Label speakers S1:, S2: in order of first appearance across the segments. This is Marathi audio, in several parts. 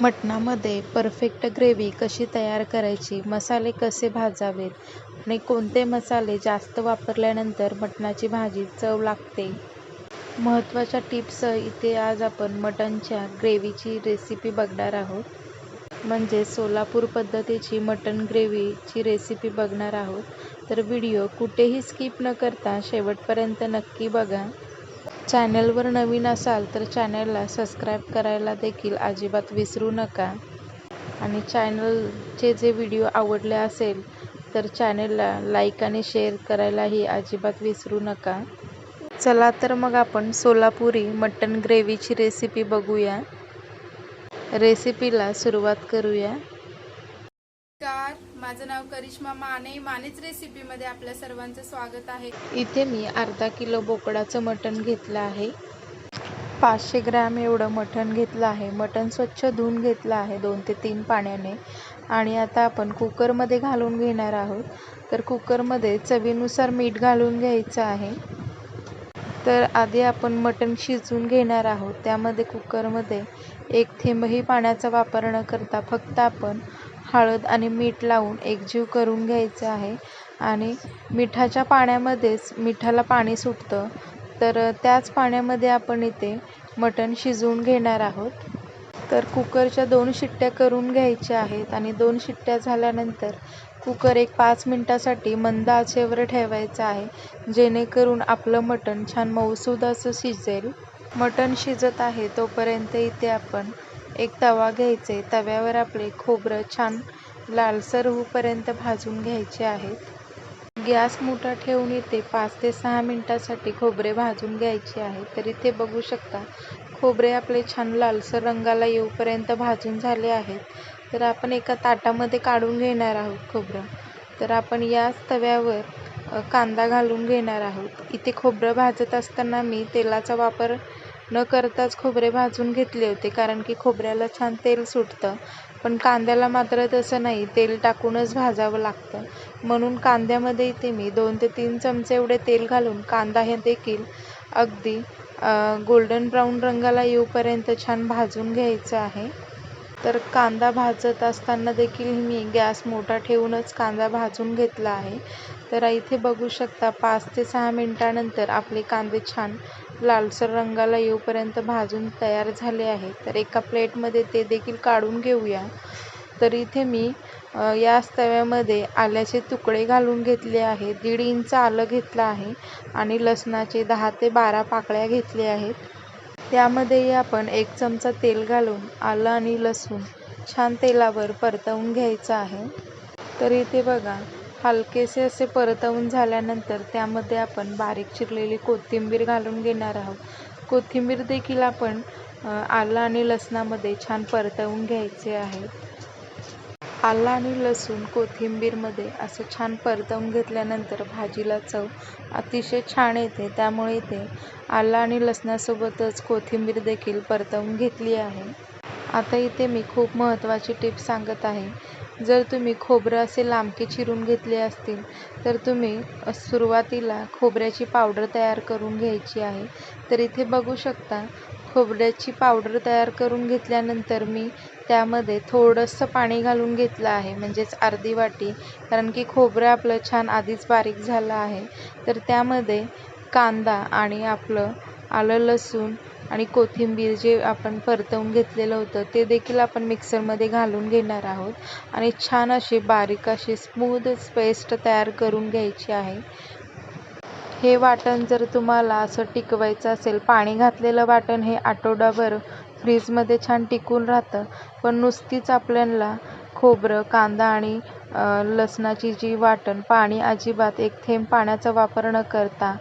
S1: मटणामध्ये परफेक्ट ग्रेव्ही कशी तयार करायची मसाले कसे भाजावेत आणि कोणते मसाले जास्त वापरल्यानंतर मटणाची भाजी चव लागते? महत्त्वाच्या टिप्स इथे आज आपण मटणच्या ग्रेव्हीची रेसिपी बघणार आहोत. म्हणजे सोलापूर पद्धतीची मटण ग्रेव्हीची रेसिपी बघणार आहोत. तर व्हिडिओ कुठेही स्किप न करता शेवटपर्यंत नक्की बघा. चॅनलवर नवीन असाल तर चॅनलला सबस्क्राईब करायला देखील अजिबात विसरू नका. आणि चॅनलचे जे व्हिडिओ आवडले असेल तर चॅनलला लाईक आणि शेअर करायलाही अजिबात विसरू नका. चला तर मग आपण सोलापुरी मटण ग्रेव्हीची रेसिपी बघूया. रेसिपीला सुरुवात करूया.
S2: नमस्कार. माझं नाव करिश्मा माने. मानेच रेसिपीमध्ये आपल्या सर्वांचं स्वागत आहे.
S1: इथे मी अर्धा किलो बोकडाचं मटण घेतलं आहे. पाचशे ग्रॅम एवढं मटण घेतलं आहे. मटण स्वच्छ धुवून घेतलं आहे दोन ते तीन पाण्याने. आणि आता आपण कुकरमध्ये घालून घेणार आहोत. तर कुकरमध्ये चवीनुसार मीठ घालून घ्यायचं आहे. तर आधी आपण मटण शिजवून घेणार आहोत. त्यामध्ये कुकरमध्ये एक थेंबही पाण्याचा वापर न करता फक्त आपण हळद आणि मीठ लावून एकजीव करून घ्यायचं आहे. आणि मिठाच्या पाण्यामध्येच मिठाला पाणी सुटतं. तर त्याच पाण्यामध्ये आपण इथे मटण शिजवून घेणार आहोत. तर कुकरच्या दोन शिट्ट्या करून घ्यायच्या आहेत आणि दोन शिट्ट्या झाल्यानंतर कुकर एक पाच मिनटासाठी मंद आचेवर ठेवायचं आहे. जेणेकरून आपलं मटण छान मऊसूद असं शिजेल. मटण शिजत आहे तोपर्यंत इथे आपण एक तवा घ्यायचे. तव्यावर आपले खोबरं छान लालसर होऊपर्यंत भाजून घ्यायचे आहेत. गॅस मोठा ठेवून इथे पाच ते सहा मिनटासाठी खोबरे भाजून घ्यायचे आहे तर इथे बघू शकता खोबरे आपले छान लालसर रंगाला येऊपर्यंत भाजून झाले आहेत. तर आपण एका ताटामध्ये काढून घेणार आहोत खोबरं. तर आपण याच तव्यावर कांदा घालून घेणार आहोत. इथे खोबरं भाजत असताना मी तेलाचा वापर न करताच खोबरे भाजून घेतले होते कारण की खोबऱ्याला छान तेल सुटतं. पण कांद्याला मात्र तसं नाही तेल टाकूनच भाजावं लागतं. म्हणून कांद्यामध्ये इथे मी दोन ते तीन चमचे एवढे तेल घालून कांदा हे देखील अगदी गोल्डन ब्राऊन रंगाला येऊपर्यंत छान भाजून घ्यायचं आहे. तर कांदा भाजत असताना देखील मी गॅस मोठा ठेवूनच कांदा भाजून घेतला आहे. तर इथे बघू शकता पाच ते सहा मिनटानंतर आपले कांदे छान लालसर रंगाला येऊपर्यंत भाजून तयार झाले आहे. तर एका प्लेटमध्ये ते देखील काढून घेऊया. तर इथे मी याच तव्यामध्ये आल्याचे तुकडे घालून घेतले आहे. दीड इंच आलं घेतलं आहे आणि लसणाचे दहा ते बारा पाकळ्या घेतल्या आहेत. त्यामध्येही आपण एक चमचा तेल घालून आलं आणि लसूण छान तेलावर परतवून घ्यायचं आहे. तर इथे बघा हलकेसे असे परतवून झाल्यानंतर त्यामध्ये आपण बारीक चिरलेली कोथिंबीर घालून घेणार आहोत. कोथिंबीर देखील आपण आलं आणि लसणामध्ये छान परतवून घ्यायचे आहे. आलं आणि लसूण कोथिंबीरमध्ये असं छान परतवून घेतल्यानंतर भाजीला चव अतिशय छान येते. त्यामुळे इथे आलं आणि लसणासोबतच कोथिंबीर देखील परतवून घेतली आहे. आता इथे मी खूप महत्त्वाची टिप सांगत आहे. जर तुम्ही खोबरं असे लांबके चिरून घेतले असतील तर तुम्ही सुरुवातीला खोबऱ्याची पावडर तयार करून घ्यायची आहे. तर इथे बघू शकता खोबऱ्याची पावडर तयार करून घेतल्यानंतर मी त्यामध्ये थोडंसं पाणी घालून घेतलं आहे म्हणजेच अर्धी वाटी कारण की खोबरं आपलं छान आधीच बारीक झालं आहे. तर त्यामध्ये कांदा आणि आपलं आलं लसूण आणि कोथिंबीर जे आपण परतवून घेतलेलं होतं ते देखील आपण मिक्सरमध्ये घालून घेणार आहोत. आणि छान अशी बारीक अशी स्मूद पेस्ट तयार करून घ्यायची आहे. हे वाटण जर तुम्हाला असं टिकवायचं असेल पाणी घातलेलं वाटण हे आठवडाभर फ्रीजमध्ये छान टिकून राहतं. पण नुसतीच आपल्याला खोबरं कांदा आणि लसणाची जी वाटण पाणी अजिबात एक थेंब पाण्याचा वापर न करता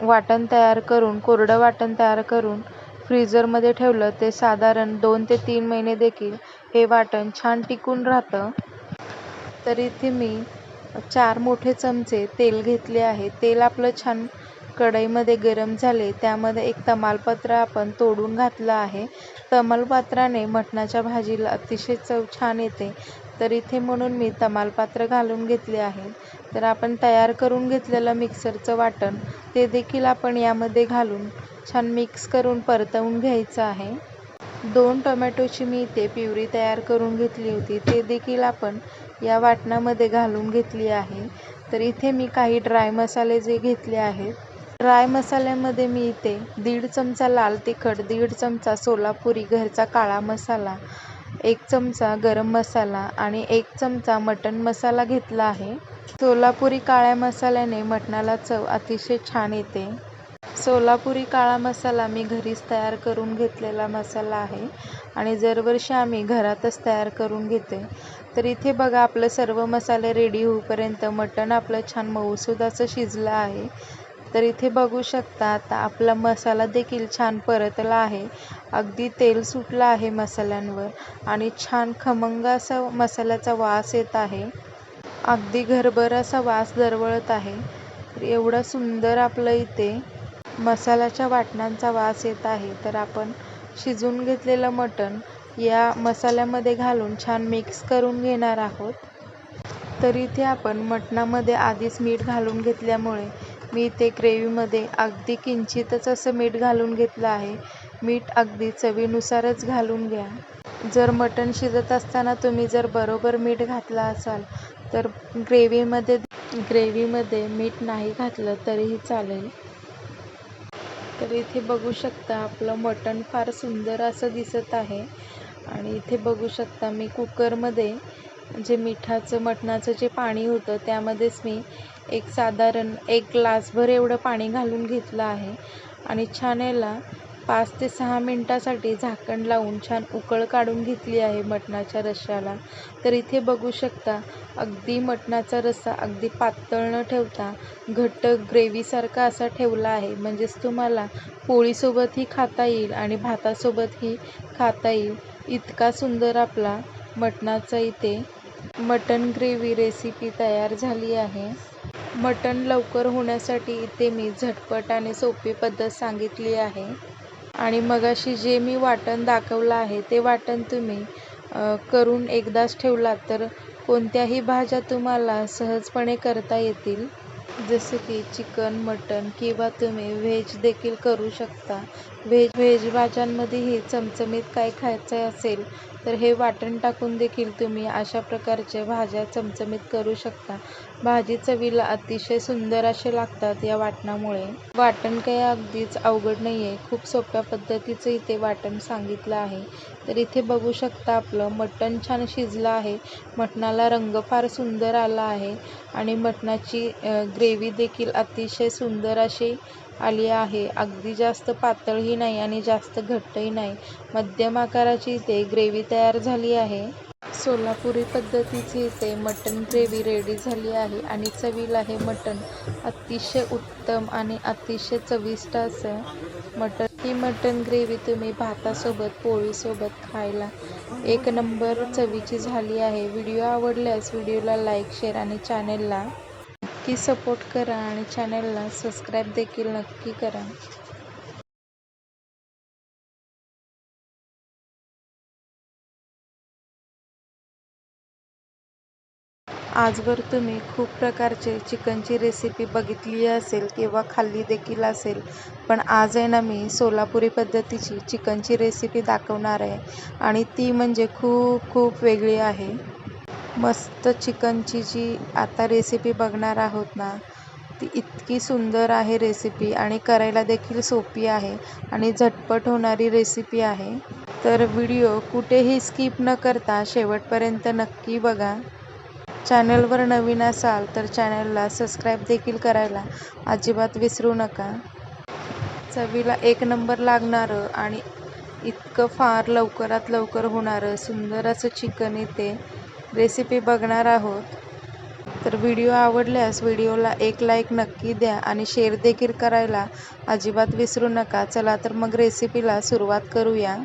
S1: वाटण तयार करून कोरडं वाटण तयार करून फ्रीजरमध्ये ठेवलं ते साधारण दोन ते तीन महिने देखील हे वाटण छान टिकून राहतं. तर इथे मी चार मोठे चमचे तेल घेतले आहे. तेल आपलं छान कढईमध्ये गरम झाले त्यामध्ये एक तमालपत्र आपण तोडून घातलं आहे. तमालपत्राने मटणाच्या भाजीला अतिशय चव छान येते. तर इथे म्हणून मी तमालपत्र घालून घेतले आहे. तर आपण तयार करून घेतलेलं मिक्सरचं वाटण ते देखील आपण यामध्ये घालून छान मिक्स करून परतवून घ्यायचं आहे. दोन टोमॅटोची मी इथे प्युरी तयार करून घेतली होती ते देखील आपण या वाटणामध्ये घालून घेतली आहे. तर इथे मी काही ड्राय मसाले जे घेतले आहेत ड्राय मसाल्यामध्ये मी इथे दीड चमचा लाल तिखट दीड चमचा सोलापुरी घरचा काळा मसाला एक चमचा गरम मसाला आणि एक चमचा मटण मसाला घेतला आहे. सोलापुरी काळ्या मसाल्याने मटणाला चव अतिशय छान येते. सोलापुरी काळा मसाला मी घरीच तयार करून घेतलेला मसाला आहे आणि दरवर्षी आम्ही घरातच तयार करून घेते. तर इथे बघा आपलं सर्व मसाले रेडी होईपर्यंत मटण आपलं छान मऊसुदाचं असं शिजलं आहे. तर इथे बघू शकता आता आपला मसाला देखील छान परतला आहे. अगदी तेल सुटलं आहे मसाल्यांवर आणि छान खमंग असा मसाल्याचा वास येत आहे. अगदी घरभर असा वास दरवळत आहे. तर एवढा सुंदर आपलं इथे मसाल्याच्या वाटणांचा वास येत आहे. तर आपण शिजून घेतलेलं मटण या मसाल्यामध्ये घालून छान मिक्स करून घेणार आहोत. तर इथे आपण मटणामध्ये आधीच मीठ घालून घेतल्यामुळे मी इथे ग्रेव्हीमध्ये अगदी किंचितच असं मीठ घालून घेतलं आहे. मीठ अगदी चवीनुसारच घालून घ्या. जर मटण शिजत असताना तुम्ही जर बरोबर मीठ घातला असाल तर ग्रेव्हीमध्ये ग्रेव्हीमध्ये मीठ नाही घातलं तरीही चालेल. तर इथे बघू शकता आपलं मटण फार सुंदर असं दिसत आहे. आणि इथे बघू शकता मी कुकरमध्ये जे मिठाचं मटणाचं जे पाणी होतं त्यामध्येच मी एक साधारण एक ग्लासभर एवढं पाणी घालून घेतलं आहे. आणि छान याला पाच ते सहा मिनटासाठी झाकण लावून छान उकळ काढून घेतली आहे मटणाच्या रश्श्याला. तर इथे बघू शकता अगदी मटणाचा रस्सा अगदी पातळ न ठेवता घट्ट ग्रेव्हीसारखा असा ठेवला आहे. म्हणजेच तुम्हाला पोळीसोबतही खाता येईल आणि भातासोबतही खाता येईल. इतका सुंदर आपला मटणाचा इथे मटण ग्रेव्ही रेसिपी तयार झाली आहे. मटण लवकर होण्यासाठी इथे मी झटपट आणि सोपी पद्धत सांगितली आहे. आणि मगाशी जे मी वाटण दाखवलं आहे ते वाटण तुम्ही करून एकदाच ठेवलात तर कोणत्याही भाज्या तुम्हाला सहजपणे करता येतील. जसं की चिकन मटण किंवा तुम्ही व्हेज देखील करू शकता. व्हेज भाज्यांमध्येही चमचमीत काय खायचं असेल तर हे वाटण टाकून देखील तुम्ही अशा प्रकारच्या भाज्या चमचमीत करू शकता. भाजी चवीला अतिशय सुंदर असे लागतात या वाटणामुळे. वाटण काही अगदीच अवघड नाही आहे खूप सोप्या पद्धतीचं इथे वाटण सांगितलं आहे. तर इथे बघू शकता आपलं मटण छान शिजलं आहे. मटणाला रंग फार सुंदर आला आहे. आणि मटणाची ग्रेव्ही देखील अतिशय सुंदर अशी आली आहे. अगदी जास्त पातळही नाही आणि जास्त घट्टही नाही. मध्यम आकाराची इथे ग्रेव्ही तयार झाली आहे. सोलापुरी पद्धतीची इथे मटण ग्रेव्ही रेडी झाली आहे आणि चवीला हे मटण अतिशय उत्तम आणि अतिशय चविष्ट असं मटण. ही मटण ग्रेव्ही तुम्ही भातासोबत पोळीसोबत खायला एक नंबर चवीची झाली आहे. व्हिडिओ आवडल्यास व्हिडिओला लाईक शेअर आणि चॅनेलला नक्की सपोर्ट करा आणि चॅनेलला सबस्क्राईब देखील नक्की करा. आजवर तुम्ही खूप प्रकारचे चिकनची रेसिपी बघितली असेल किंवा खाल्ली देखील असेल पण आज आहे ना मी सोलापुरी पद्धतीची चिकनची रेसिपी दाखवणार आहे आणि ती म्हणजे खूप खूप वेगळी आहे. मस्त चिकनची जी आता रेसिपी बघणार आहोत ना ती इतकी सुंदर आहे रेसिपी आणि करायला देखील सोपी आहे आणि झटपट होणारी रेसिपी आहे. तर व्हिडिओ कुठेही स्किप न करता शेवटपर्यंत नक्की बघा. चॅनलवर नवीन असाल तर चॅनलला सबस्क्राईब देखील करायला अजिबात विसरू नका. चवीला एक नंबर लागणारं आणि इतकं फार लवकरात लवकर होणारं सुंदर असं चिकन इथे रेसिपी बघणार आहोत. तर व्हिडिओ आवडल्यास व्हिडिओला एक लाईक नक्की द्या आणि शेअर देखील करायला अजिबात विसरू नका. चला तर मग रेसिपीला सुरुवात करूया.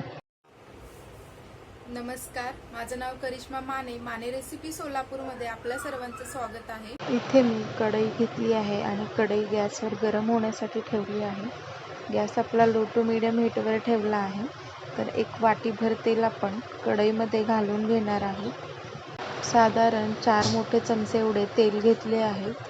S2: नमस्कार. माझं नाव करिश्मा माने. माने रेसिपी सोलापूरमध्ये आपल्या सर्वांचं स्वागत आहे.
S1: इथे मी कढई घेतली आहे आणि कढई गॅसवर गरम होण्यासाठी ठेवली आहे. गॅस आपला लो टू मिडियम हीटवर ठेवला आहे. तर एक वाटीभर तेल आपण कढईमध्ये घालून घेणार आहोत. साधारण चार मोठे चमचे एवढे तेल घेतले आहेत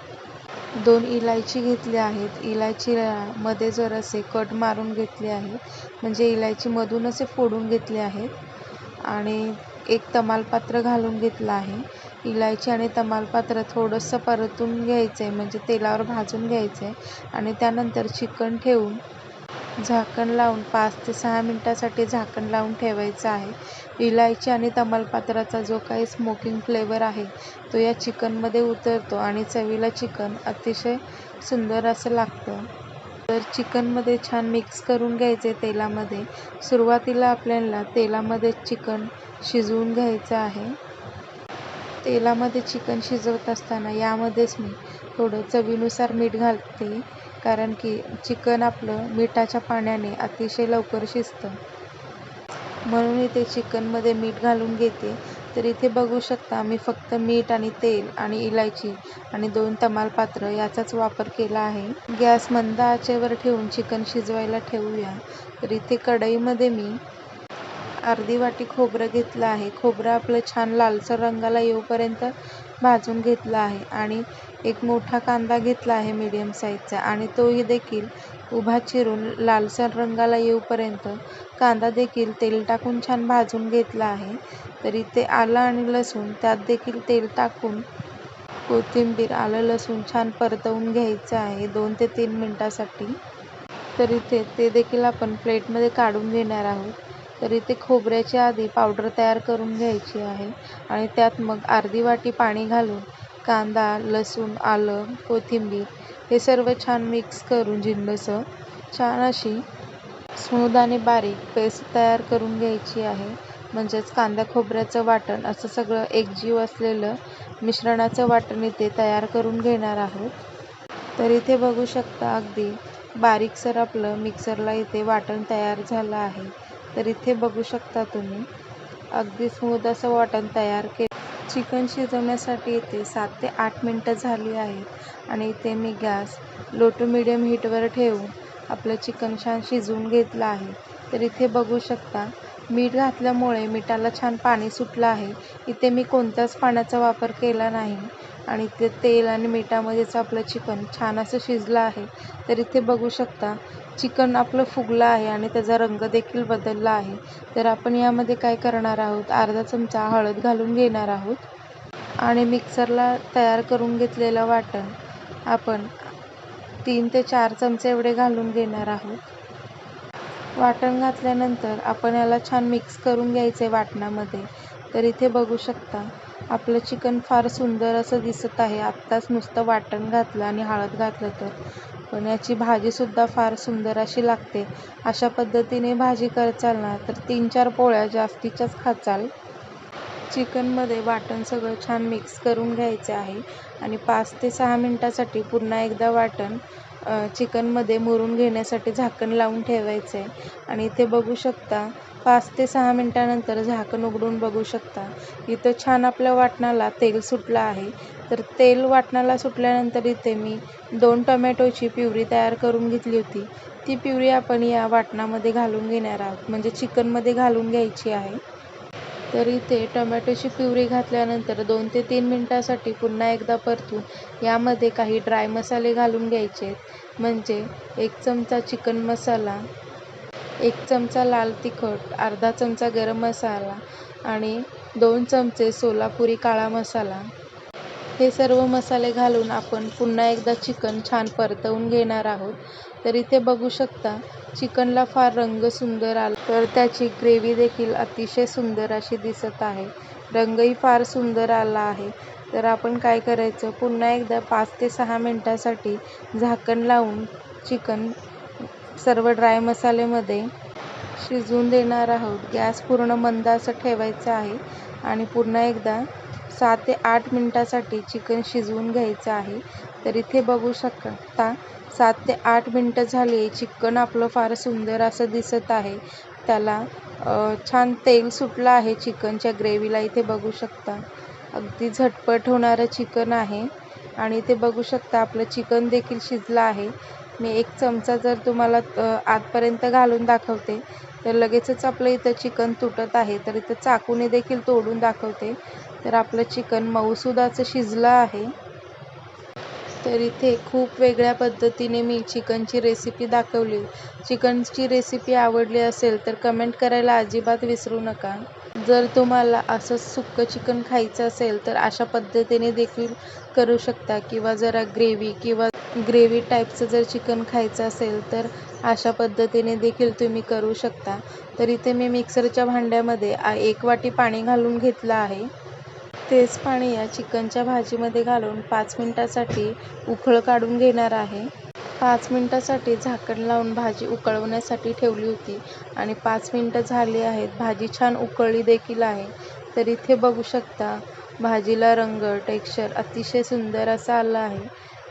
S1: दोन इलायची घेतली आहेत. इलायची मध्ये जर असे कट मारून घेतले आहे म्हणजे इलायची मधून असे फोडून घेतले आहेत आणि एक तमालपत्र घालून घेतलं आहे. इलायची आणि तमालपत्र थोडंसं परतून घ्यायचं आहे म्हणजे तेलावर भाजून घ्यायचं आहे आणि त्यानंतर चिकन ठेवून झाकण लावून पाच ते सहा मिनटासाठी झाकण लावून ठेवायचं आहे. इलायची आणि तमालपत्राचा जो काही स्मोकिंग फ्लेवर आहे तो या चिकनमध्ये उतरतो आणि चवीला चिकन अतिशय सुंदर असं लागतं. तर चिकनमध्ये छान मिक्स करून घ्यायचे तेलामध्ये. सुरुवातीला आपल्याला तेलामध्ये चिकन शिजवून घ्यायचं आहे. तेलामध्ये चिकन शिजवत असताना यामध्येच मी थोडं चवीनुसार मीठ घालते. कारण की चिकन आपलं मिठाच्या पाण्याने अतिशय लवकर शिजतं. म्हणून इथे चिकनमध्ये मीठ घालून घेते. तर इथे बघू शकता मी फक्त मीठ आणि तेल आणि इलायची आणि दोन तमालपात्र याचाच वापर केला आहे. गॅस मंद आचेवर ठेवून चिकन शिजवायला ठेवूया. तर इथे कढईमध्ये मी अर्धी वाटी खोबरं घेतलं आहे. खोबरं आपलं छान लालसर रंगाला येऊपर्यंत भाजून घेतलं आहे आणि एक मोठा कांदा घेतला आहे मीडियम साईजचा आणि तोही देखील उभा चिरून लालसर रंगाला येऊपर्यंत कांदा देखील तेल टाकून छान भाजून घेतला आहे. तर इथे आलं आणि लसूण त्यात देखील तेल टाकून कोथिंबीर आलं लसूण छान परतवून घ्यायचं आहे दोन ते तीन मिनटासाठी. तर इथे ते देखील आपण प्लेटमध्ये काढून घेणार आहोत. तर इथे खोबऱ्याची आधी पावडर तयार करून घ्यायची आहे. आणि त्यात मग अर्धी वाटी पाणी घालून कांदा लसूण आलं कोथिंबीर हे सर्व छान मिक्स करून जिन्नसं छान अशी स्मूद आणि बारीक पेस्ट तयार करून घ्यायची आहे. म्हणजेच कांदा खोबऱ्याचं वाटण असं सगळं एकजीव असलेलं मिश्रणाचं वाटण इथे तयार करून घेणार आहोत. तर इथे बघू शकता अगदी बारीकसर आपलं मिक्सरला इथे वाटण तयार झालं आहे. तर इथे बघू शकता तुम्ही. अगदी स्मूद असं वाटण तयार के चिकन शिजवण्यासाठी इथे सात ते आठ मिनटं झाली आहेत. आणि इथे मी गॅस लो टू मिडियम हीटवर ठेवून आपलं चिकन छान शिजवून घेतलं आहे. तर इथे बघू शकता मीठ घातल्यामुळे मिठाला छान पाणी सुटलं आहे. इथे मी कोणत्याच पाण्याचा वापर केला नाही. आणि ते तेल आणि मिठामध्येच आपलं चिकन छान असं शिजलं आहे. तर इथे बघू शकता चिकन आपलं फुगलं आहे आणि त्याचा रंग देखील बदलला आहे. तर आपण यामध्ये काय करणार आहोत? अर्धा चमचा हळद घालून घेणार आहोत. आणि मिक्सरला तयार करून घेतलेलं वाटण आपण तीन ते चार चमचे एवढे घालून घेणार आहोत. वाटण घातल्यानंतर आपण याला छान मिक्स करून घ्यायचं आहे वाटणामध्ये. तर इथे बघू शकता आपलं चिकन फार सुंदर असं दिसत आहे. आत्ताच नुसतं वाटण घातलं आणि हळद घातलं तर. पण याची भाजीसुद्धा फार सुंदर अशी लागते. अशा पद्धतीने भाजी करचाल ना तर तीन चार पोळ्या जास्तीच्याच खाचाल. चिकनमध्ये वाटण सगळं छान मिक्स करून घ्यायचं आहे. आणि पाच ते सहा मिनटासाठी पुन्हा एकदा वाटण. चिकनमध्ये मुरून घेण्यासाठी झाकण लावून ठेवायचं. आहे आणि इथे बघू शकता पाच ते सहा मिनटानंतर झाकण उघडून बघू शकता. इथं छान आपल्या वाटणाला तेल सुटलं आहे. तर तेल वाटणाला सुटल्यानंतर इथे मी दोन टोमॅटोची प्युरी तयार करून घेतली होती. ती प्युरी आपण या वाटणामध्ये घालून घेणार आहोत. म्हणजे चिकनमध्ये घालून घ्यायची आहे. तर इथे टोमॅटोची प्युरी घातल्यानंतर दोन ते तीन मिनटासाठी पुन्हा एकदा परतून यामध्ये काही ड्राय मसाले घालून घ्यायचे म्हणजे एक चमचा चिकन मसाला एक चमचा लाल तिखट अर्धा चमचा गरम मसाला आणि दोन चमचे सोलापुरी काळा मसाला. हे सर्व मसाले घालून आपण पुन्हा एकदा चिकन छान परतवून घेणार आहोत. तर इथे बघू शकता चिकनला फार रंग सुंदर आला. तर त्याची ग्रेव्ही देखील अतिशय सुंदर अशी दिसत आहे. रंगही फार सुंदर आला आहे. तर आपण काय करायचं पुन्हा एकदा पाच ते सहा मिनटासाठी झाकण लावून चिकन सर्व ड्राय मसाल्यामध्ये शिजवून देणार आहोत. गॅस पूर्ण मंद असं ठेवायचं आहे आणि पुन्हा एकदा सात ते आठ मिनटासाठी चिकन शिजवून घ्यायचं आहे. तर इथे बघू शकता सात ते आठ मिनटं झाली. चिकन आपलं फार सुंदर असं दिसत आहे. त्याला छान तेल सुटलं आहे चिकनच्या ग्रेव्हीला. इथे बघू शकता अगदी झटपट होणारं चिकन आहे. आणि इथे बघू शकता आपलं चिकन देखील शिजलं आहे. मी एक चमचा जर तुम्हाला आतपर्यंत घालून दाखवते तर लगेचच आपलं इथं चिकन तुटत आहे. तर इथं चाकूने देखील तोडून दाखवते. तर आपलं चिकन मऊसुदाचं शिजलं आहे. तर इथे खूप वेगळ्या पद्धतीने मी चिकनची रेसिपी दाखवली. चिकनची रेसिपी आवडली असेल तर कमेंट करायला अजिबात विसरू नका. जर तुम्हाला असं सुक्कं चिकन खायचं असेल तर अशा पद्धतीने देखील करू शकता किंवा जरा ग्रेव्ही किंवा ग्रेव्ही टाईपचं जर चिकन खायचं असेल तर अशा पद्धतीने देखील तुम्ही करू शकता. तर इथे मी मिक्सरच्या भांड्यामध्ये एक वाटी पाणी घालून घेतलं आहे. तेच पाणी या चिकनच्या भाजीमध्ये घालून पाच मिनटासाठी उकळ काढून घेणार आहे. पाच मिनटासाठी झाकण लावून भाजी उकळवण्यासाठी ठेवली होती आणि पाच मिनटं झाली आहेत. भाजी छान उकळली देखील आहे. तर इथे बघू शकता भाजीला रंग टेक्स्चर अतिशय सुंदर असा आला आहे.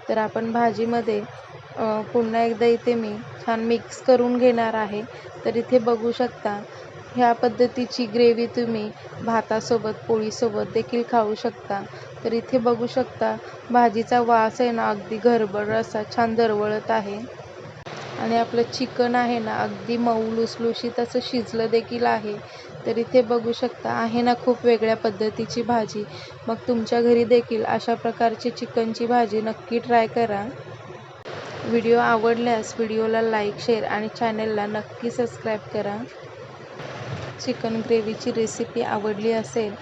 S1: तर आपण भाजीमध्ये पुन्हा एकदा इथे मी छान मिक्स करून घेणार आहे. तर इथे बघू शकता ह्या पद्धतीची ग्रेव्ही तुम्ही भातासोबत पोळीसोबत देखील खाऊ शकता. तर इथे बघू शकता भाजीचा वास आहे ना अगदी घरभर असा छान दरवळत आहे. आणि आपलं चिकन आहे ना अगदी मऊ लुसलुशीत असं शिजलं देखील आहे. तर इथे बघू शकता आहे ना खूप वेगळ्या पद्धतीची भाजी. मग तुमच्या घरी देखील अशा प्रकारची चिकनची भाजी नक्की ट्राय करा. व्हिडिओ आवडल्यास व्हिडिओला लाईक शेअर आणि चॅनलला नक्की सबस्क्राईब करा. चिकन ग्रेव्हीची रेसिपी आवडली असेल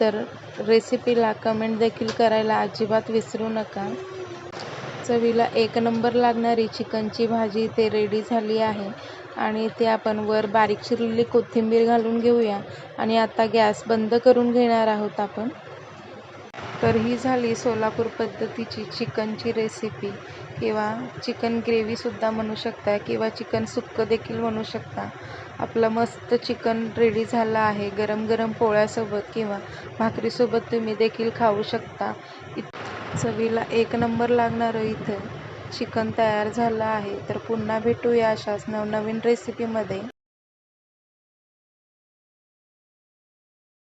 S1: तर रेसिपीला कमेंट देखील करायला अजिबात विसरू नका. चवीला एक नंबर लागणारी चिकनची भाजी इथे रेडी झाली आहे आणि इथे आपण वर बारीक चिरलेली कोथिंबीर घालून घेऊया आणि आता गॅस बंद करून घेणार आहोत आपण. तर ही झाली सोलापूर पद्धतीची चिकनची रेसिपी किंवा चिकन ग्रेव्हीसुद्धा म्हणू शकता किंवा चिकन सुक्कं देखील म्हणू शकता. आपलं मस्त चिकन रेडी झालं आहे गरम गरम पोळ्यासोबत किंवा भाकरीसोबत तुम्ही देखील खाऊ शकता. इत चवीला एक नंबर लागणारं इथं. चिकन तयार झालं आहे तर पुन्हा भेटूया अशाच नवनवीन रेसिपीमध्ये